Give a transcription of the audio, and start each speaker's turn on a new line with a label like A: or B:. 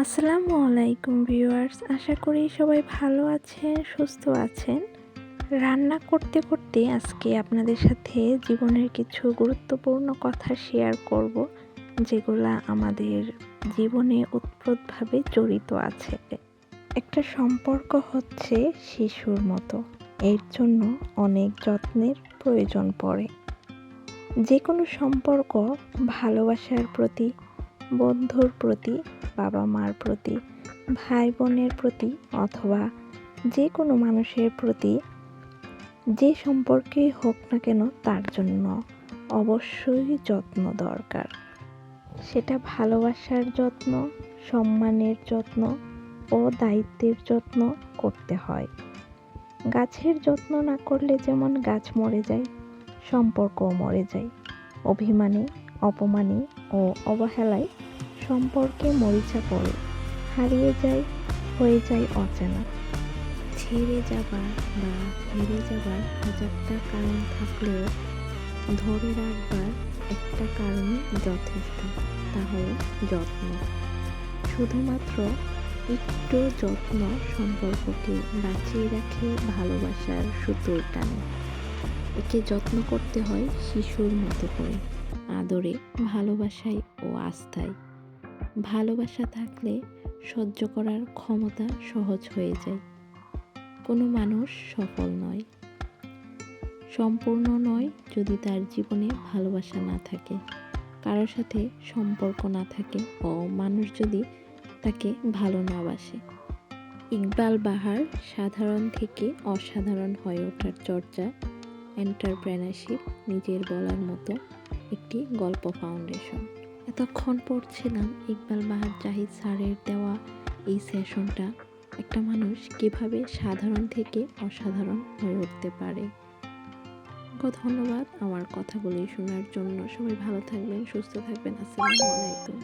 A: আসসালামু আলাইকুম ভিউয়ার্স, আশা করি সবাই ভালো আছেন, সুস্থ আছেন। রান্না করতে করতে আজকে আপনাদের সাথে জীবনের কিছু গুরুত্বপূর্ণ কথা শেয়ার করব, যেগুলা আমাদের জীবনে ওতপ্রোতভাবে জড়িত আছে। একটা সম্পর্ক হচ্ছে শিশুর মতো, এর জন্য অনেক যত্নের প্রয়োজন পড়ে। যে কোনো সম্পর্ক ভালোবাসার প্রতি বন্ধুর প্রতি বাবা মার প্রতি ভাই বোনের প্রতি অথবা যে কোনো মানুষের প্রতি যে সম্পর্কেই হোক না কেন তার জন্য অবশ্যই যত্ন দরকার। সেটা ভালোবাসার যত্ন, সম্মানের যত্ন ও দায়িত্বের যত্ন করতে হয়। গাছের যত্ন না করলে যেমন গাছ মরে যায়, সম্পর্কও মরে যায়। অভিমানে অপমানে ও অবহেলায় সম্পর্কে মরিচা পড়ে। হারিয়ে যায়, হয়ে যায় অচেনা। ছেড়ে যাবার বা হেরে যাবার হাজারটা কারণ থাকলেও ধরে রাখবার একটা কারণই যথেষ্ট, তা হলো যত্ন। শুধুমাত্র একটু যত্ন সম্পর্ককে বাঁচিয়ে রাখে ভালোবাসার সুতোর টানে। একে যত্ন করতে হয় শিশুর মতো করে। আদরে, ভালোবাসায় ও আস্থায়। ভালোবাসা থাকলে সহ্য করার ক্ষমতা সহজ হয়ে যায়। কোনো মানুষ সফল নয়। সম্পূর্ণ নয় যদি তার জীবনে ভালোবাসা না থাকে। কারোর সাথে সম্পর্ক না থাকে ও মানুষ যদি তাকে ভালো না বাসে। ইকবাল বাহার সাধারণ থেকে অসাধারণ হয়ে ওঠার চর্চা, এন্টারপ্রেনারশিপ, নিজের বলার মতো একটি গল্প ফাউন্ডেশন। এতক্ষণ পড়ছিলাম ইকবাল বাহার জাহিদ স্যারের দেওয়া এই সেশনটা, একটা মানুষ কীভাবে সাধারণ থেকে অসাধারণ হয়ে উঠতে পারে। ধন্যবাদ আমার কথাগুলি শোনার জন্য। সবাই ভালো থাকবেন, সুস্থ থাকবেন। আসসালামু আলাইকুম।